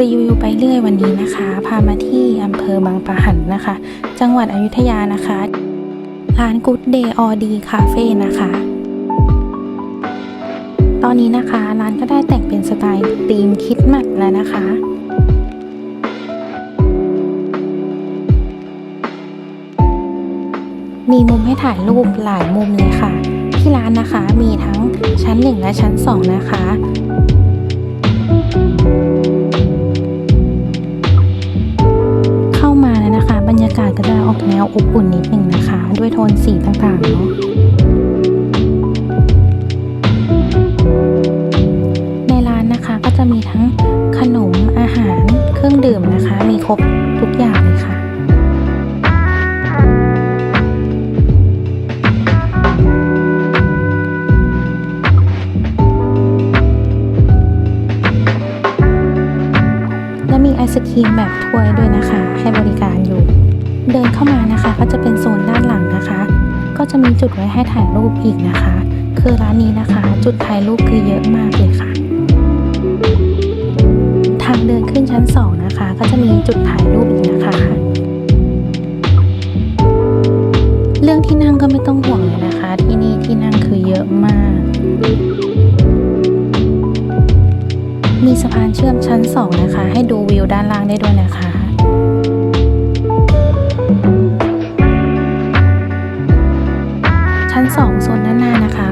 รีวิวไปเรื่อยวันนี้นะคะ พามาที่อำเภอบางปะหันนะคะ จังหวัดอยุธยานะคะ ร้าน Good Day All D Cafe นะคะ ตอนนี้นะคะร้านก็ได้แต่งเป็นสไตล์ธีมคิดมัดแล้วนะคะมีมุมให้ถ่ายรูปหลายมุมเลยค่ะ ที่ร้านนะคะมีทั้งชั้น 1 และชั้น 2 นะคะ ออกแนวอบอุ่นนิดหนึ่งนะคะ ด้วยโทนสีต่างๆเนาะในร้านนะคะก็จะมีทั้งขนมอาหารเครื่องดื่มนะคะ มีครบทุกอย่างเลยค่ะและมีไอศครีมแบบถ้วยด้วยนะคะ ให้บริการ เข้ามานะคะ ก็จะเป็นโซนด้านหลังนะคะ ก็จะมีจุดไว้ให้ถ่ายรูปอีกนะคะ คือร้านนี้นะคะ จุดถ่ายรูปคือเยอะมากเลยค่ะ ทางเดินขึ้นชั้นสองนะคะ ก็จะมีจุดถ่ายรูปอีกนะคะ เรื่องที่นั่งก็ไม่ต้องห่วงเลยนะคะ ที่นี่ที่นั่งคือเยอะมาก มีสะพานเชื่อมชั้น 2 นะคะ ให้ดูวิวด้านล่างได้ด้วยนะคะ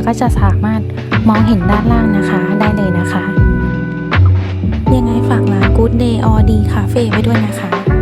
ก็จะสามารถมองเห็นด้านล่างนะคะได้เลยนะคะ ยังไงฝากร้าน Good Day All D Cafe ไว้ด้วยนะคะ